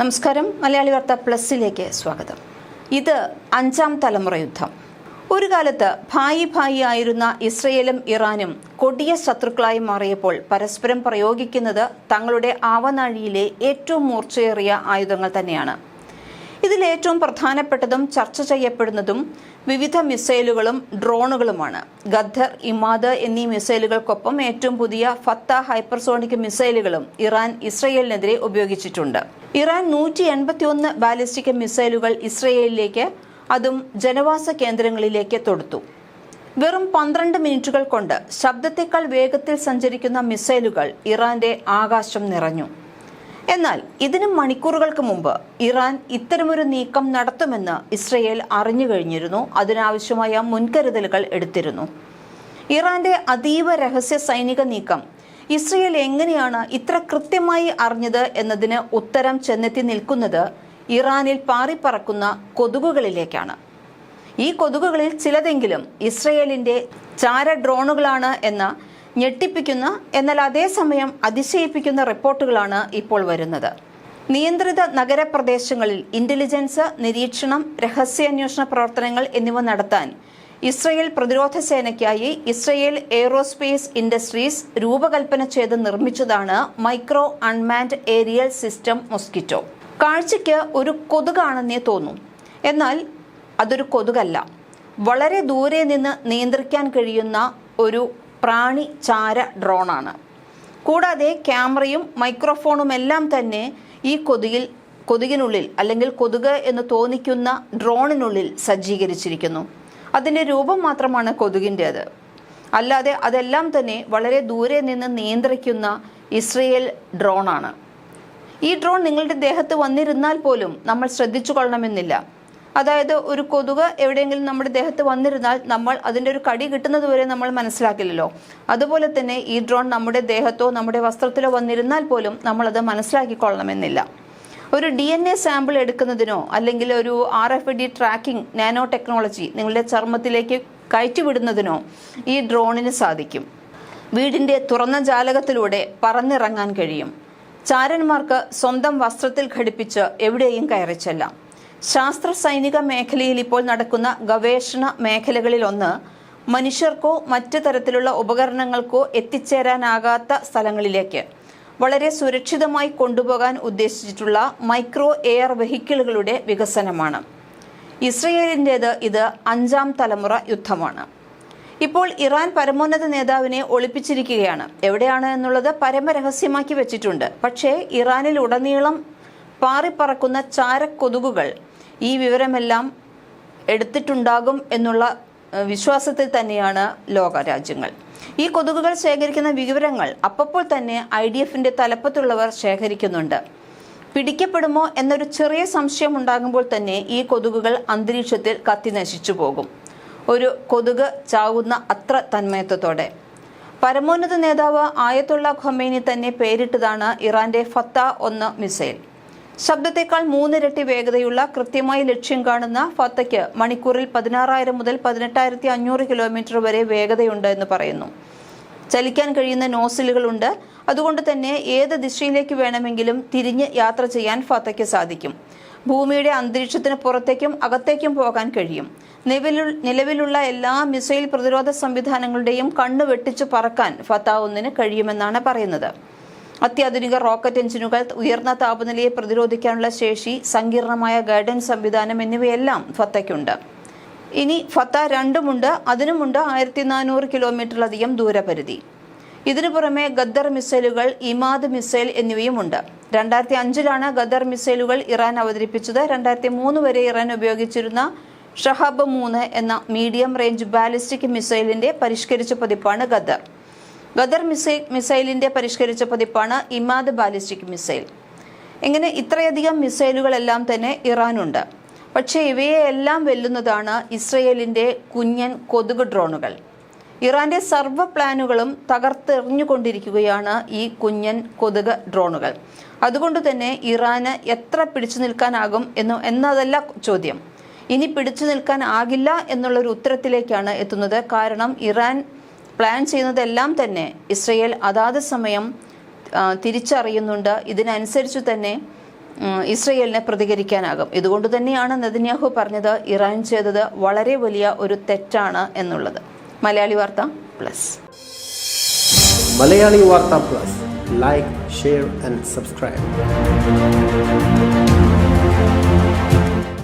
നമസ്കാരം. മലയാളി വാർത്ത പ്ലസിലേക്ക് സ്വാഗതം. ഇത് അഞ്ചാം തലമുറ യുദ്ധം. ഒരു കാലത്ത് ഭായി ഭായി ആയിരുന്ന ഇസ്രയേലും ഇറാനും കൊടിയ ശത്രുക്കളായി മാറിയപ്പോൾ പരസ്പരം പ്രയോഗിക്കുന്നത് തങ്ങളുടെ ആവനാഴിയിലെ ഏറ്റവും മൂർച്ചയേറിയ ആയുധങ്ങൾ തന്നെയാണ്. ഇതിൽ ഏറ്റവും പ്രധാനപ്പെട്ടതും ചർച്ച ചെയ്യപ്പെടുന്നതും വിവിധ മിസൈലുകളും ഡ്രോണുകളുമാണ്. ഗദ്ദർ ഇമാദ് എന്നീ മിസൈലുകൾക്കൊപ്പം ഏറ്റവും പുതിയ ഫത്ത ഹൈപ്പർസോണിക് മിസൈലുകളും ഇറാൻ ഇസ്രയേലിനെതിരെ ഉപയോഗിച്ചിട്ടുണ്ട്. ഇറാൻ നൂറ്റി എൺപത്തിയൊന്ന് ബാലിസ്റ്റിക് മിസൈലുകൾ ഇസ്രയേലിലേക്ക് അതും ജനവാസ കേന്ദ്രങ്ങളിലേക്ക് തൊടുത്തു. വെറും പന്ത്രണ്ട് മിനിറ്റുകൾ കൊണ്ട് ശബ്ദത്തേക്കാൾ വേഗത്തിൽ സഞ്ചരിക്കുന്ന മിസൈലുകൾ ഇറാന്റെ ആകാശം നിറഞ്ഞു. എന്നാൽ ഇതിന് മണിക്കൂറുകൾക്ക് മുമ്പ് ഇറാൻ ഇത്തരമൊരു നീക്കം നടത്തുമെന്ന് ഇസ്രയേൽ അറിഞ്ഞു കഴിഞ്ഞിരുന്നു. അതിനാവശ്യമായ മുൻകരുതലുകൾ എടുത്തിരുന്നു. ഇറാന്റെ അതീവ രഹസ്യ സൈനിക നീക്കം ഇസ്രയേൽ എങ്ങനെയാണ് ഇത്ര കൃത്യമായി അറിഞ്ഞത് എന്നതിന് ഉത്തരം ചെന്നെത്തി നിൽക്കുന്നത് ഇറാനിൽ പാറിപ്പറക്കുന്ന കൊതുകുകളിലേക്കാണ്. ഈ കൊതുകുകളിൽ ചിലതെങ്കിലും ഇസ്രയേലിന്റെ ചാര ഡ്രോണുകളാണ് എന്ന ഞെട്ടിപ്പിക്കുന്ന എന്നാൽ അതേസമയം അതിശയിപ്പിക്കുന്ന റിപ്പോർട്ടുകളാണ് ഇപ്പോൾ വരുന്നത്. നിയന്ത്രിത നഗരപ്രദേശങ്ങളിൽ ഇന്റലിജൻസ് നിരീക്ഷണം രഹസ്യാന്വേഷണ പ്രവർത്തനങ്ങൾ എന്നിവ നടത്താൻ ഇസ്രയേൽ പ്രതിരോധ സേനയ്ക്കായി ഇസ്രയേൽ എയ്റോസ്പേസ് ഇൻഡസ്ട്രീസ് രൂപകൽപ്പന ചെയ്ത് നിർമ്മിച്ചതാണ് micro unmanned aerial system mosquito കാഴ്ചയ്ക്ക് ഒരു കൊതുകാണെന്നേ തോന്നും. എന്നാൽ അതൊരു കൊതുകല്ല. വളരെ ദൂരെ നിന്ന് നിയന്ത്രിക്കാൻ കഴിയുന്ന ഒരു പ്രാണി ചാര ഡ്രോണാണ്. കൂടാതെ ക്യാമറയും മൈക്രോഫോണും എല്ലാം തന്നെ ഈ കൊതുകിൽ കൊതുകിനുള്ളിൽ അല്ലെങ്കിൽ കൊതുക് എന്ന് തോന്നിക്കുന്ന ഡ്രോണിനുള്ളിൽ സജ്ജീകരിച്ചിരിക്കുന്നു. അതിന്റെ രൂപം മാത്രമാണ് കൊതുകിന്റേത്. അല്ലാതെ അതെല്ലാം തന്നെ വളരെ ദൂരെ നിന്ന് നിയന്ത്രിക്കുന്ന ഇസ്രയേൽ ഡ്രോണാണ്. ഈ ഡ്രോൺ നിങ്ങളുടെ ദേഹത്ത് വന്നിരുന്നാൽ പോലും നമ്മൾ ശ്രദ്ധിച്ചു കൊള്ളണമെന്നില്ല. അതായത് ഒരു കൊതുക് എവിടെയെങ്കിലും നമ്മുടെ ദേഹത്ത് വന്നിരുന്നാൽ നമ്മൾ അതിന്റെ ഒരു കടി കിട്ടുന്നത് വരെ നമ്മൾ മനസ്സിലാക്കില്ലല്ലോ. അതുപോലെ തന്നെ ഈ ഡ്രോൺ നമ്മുടെ ദേഹത്തോ നമ്മുടെ വസ്ത്രത്തിലോ വന്നിരുന്നാൽ പോലും നമ്മളത് മനസ്സിലാക്കിക്കൊള്ളണമെന്നില്ല. ഒരു ഡി എൻ എ സാമ്പിൾ എടുക്കുന്നതിനോ അല്ലെങ്കിൽ ഒരു R F D tracking nano technology നിങ്ങളുടെ ചർമ്മത്തിലേക്ക് കയറ്റിവിടുന്നതിനോ ഈ ഡ്രോണിന് സാധിക്കും. വീടിന്റെ തുറന്ന ജാലകത്തിലൂടെ പറന്നിറങ്ങാൻ കഴിയും. ചാരന്മാർക്ക് സ്വന്തം വസ്ത്രത്തിൽ ഘടിപ്പിച്ച് എവിടെയും കയറിച്ചെല്ലാം ശാസ്ത്ര സൈനിക മേഖലയിൽ ഇപ്പോൾ നടക്കുന്ന ഗവേഷണ മേഖലകളിലൊന്ന് മനുഷ്യർക്കോ മറ്റു തരത്തിലുള്ള ഉപകരണങ്ങൾക്കോ എത്തിച്ചേരാനാകാത്ത സ്ഥലങ്ങളിലേക്ക് വളരെ സുരക്ഷിതമായി കൊണ്ടുപോകാൻ ഉദ്ദേശിച്ചിട്ടുള്ള മൈക്രോ എയർ വെഹിക്കിളുകളുടെ വികസനമാണ്. ഇസ്രയേലിന്റേത് ഇത് അഞ്ചാം തലമുറ യുദ്ധമാണ്. ഇപ്പോൾ ഇറാൻ പരമോന്നത നേതാവിനെ ഒളിപ്പിച്ചിരിക്കുകയാണ്. എവിടെയാണ് എന്നുള്ളത് പരമരഹസ്യമാക്കി വെച്ചിട്ടുണ്ട്. പക്ഷേ ഇറാനിൽ ഉടനീളം പാറിപ്പറക്കുന്ന ചാരക്കൊതുകുകൾ ഈ വിവരമെല്ലാം എടുത്തിട്ടുണ്ടാകും എന്നുള്ള വിശ്വാസത്തിൽ തന്നെയാണ് ലോകരാജ്യങ്ങൾ. ഈ കൊതുകുകൾ ശേഖരിക്കുന്ന വിവരങ്ങൾ അപ്പോൾ തന്നെ ഐ ഡി എഫിന്റെ തലപ്പത്തുള്ളവർ ശേഖരിക്കുന്നുണ്ട്. പിടിക്കപ്പെടുമോ എന്നൊരു ചെറിയ സംശയം ഉണ്ടാകുമ്പോൾ തന്നെ ഈ കൊതുകുകൾ അന്തരീക്ഷത്തിൽ കത്തി നശിച്ചു പോകും. ഒരു കൊതുക് ചാവുന്ന അത്ര തന്മയത്വത്തോടെ. പരമോന്നത നേതാവ് ആയത്തുള്ള ഖൊമേനി തന്നെ പേരിട്ടതാണ് ഇറാന്റെ ഫത്ത ഒന്ന് മിസൈൽ. ശബ്ദത്തേക്കാൾ മൂന്നിരട്ടി വേഗതയുള്ള കൃത്യമായി ലക്ഷ്യം കാണുന്ന ഫത്തയ്ക്ക് മണിക്കൂറിൽ പതിനാറായിരം മുതൽ പതിനെട്ടായിരത്തി അഞ്ഞൂറ് കിലോമീറ്റർ വരെ വേഗതയുണ്ട് എന്ന് പറയുന്നു. ചലിക്കാൻ കഴിയുന്ന നോസിലുകളുണ്ട് അതുകൊണ്ട് തന്നെ ഏത് ദിശയിലേക്ക് വേണമെങ്കിലും തിരിഞ്ഞ് യാത്ര ചെയ്യാൻ ഫത്തയ്ക്ക് സാധിക്കും. ഭൂമിയുടെ അന്തരീക്ഷത്തിന് പുറത്തേക്കും അകത്തേക്കും പോകാൻ കഴിയും. നിലവിലുള്ള നിലവിലുള്ള എല്ലാ മിസൈൽ പ്രതിരോധ സംവിധാനങ്ങളുടെയും കണ്ണു വെട്ടിച്ചു പറക്കാൻ ഫത്ത ഒന്നിന് കഴിയുമെന്നാണ് പറയുന്നത്. അത്യാധുനിക റോക്കറ്റ് എഞ്ചിനുകൾ ഉയർന്ന താപനിലയെ പ്രതിരോധിക്കാനുള്ള ശേഷി സങ്കീർണമായ ഗൈഡൻസ് സംവിധാനം എന്നിവയെല്ലാം ഫത്തയ്ക്കുണ്ട്. ഇനി ഫത്ത രണ്ടുമുണ്ട്. അതിനുമുണ്ട് ആയിരത്തി നാനൂറ് കിലോമീറ്ററിലധികം ദൂരപരിധി. ഇതിനു പുറമെ ഗദ്ദർ മിസൈലുകൾ ഇമാദ് മിസൈൽ എന്നിവയുമുണ്ട്. രണ്ടായിരത്തി അഞ്ചിലാണ് ഗദ്ദർ മിസൈലുകൾ ഇറാൻ അവതരിപ്പിച്ചത്. രണ്ടായിരത്തി മൂന്ന് വരെ ഇറാൻ ഉപയോഗിച്ചിരുന്ന ഷഹബ് മൂന്ന് എന്ന മീഡിയം റേഞ്ച് ബാലിസ്റ്റിക് മിസൈലിന്റെ പരിഷ്കരിച്ച പതിപ്പാണ് ഗദ്ദർ ഗദർ മിസൈൽ മിസൈലിന്റെ പരിഷ്കരിച്ച പതിപ്പാണ് ഇമാദ് ബാലിസ്റ്റിക് മിസൈൽ. ഇങ്ങനെ ഇത്രയധികം മിസൈലുകളെല്ലാം തന്നെ ഇറാനുണ്ട്. പക്ഷേ ഇവയെ എല്ലാം വെല്ലുന്നതാണ് ഇസ്രയേലിന്റെ കുഞ്ഞൻ കൊതുക് ഡ്രോണുകൾ. ഇറാന്റെ സർവ പ്ലാനുകളും തകർത്തെറിഞ്ഞുകൊണ്ടിരിക്കുകയാണ് ഈ കുഞ്ഞൻ കൊതുക് ഡ്രോണുകൾ. അതുകൊണ്ട് തന്നെ ഇറാന് എത്ര പിടിച്ചു നിൽക്കാനാകും എന്ന് എന്നതല്ല ചോദ്യം. ഇനി പിടിച്ചു നിൽക്കാൻ ആകില്ല എന്നുള്ളൊരു ഉത്തരത്തിലേക്കാണ് എത്തുന്നത്. കാരണം ഇറാൻ പ്ലാൻ ചെയ്യുന്നതെല്ലാം തന്നെ ഇസ്രയേൽ അതാത് സമയം തിരിച്ചറിയുന്നുണ്ട്. ഇതിനനുസരിച്ച് തന്നെ ഇസ്രയേലിനെ പ്രതികരിക്കാനാകും. ഇതുകൊണ്ട് തന്നെയാണ് നെതന്യാഹു പറഞ്ഞത് ഇറാൻ ചെയ്തത് വളരെ വലിയ ഒരു തെറ്റാണ് എന്നുള്ളത്. മലയാളി വാർത്ത പ്ലസ്. മലയാളി വാർത്ത plus. Like share and subscribe.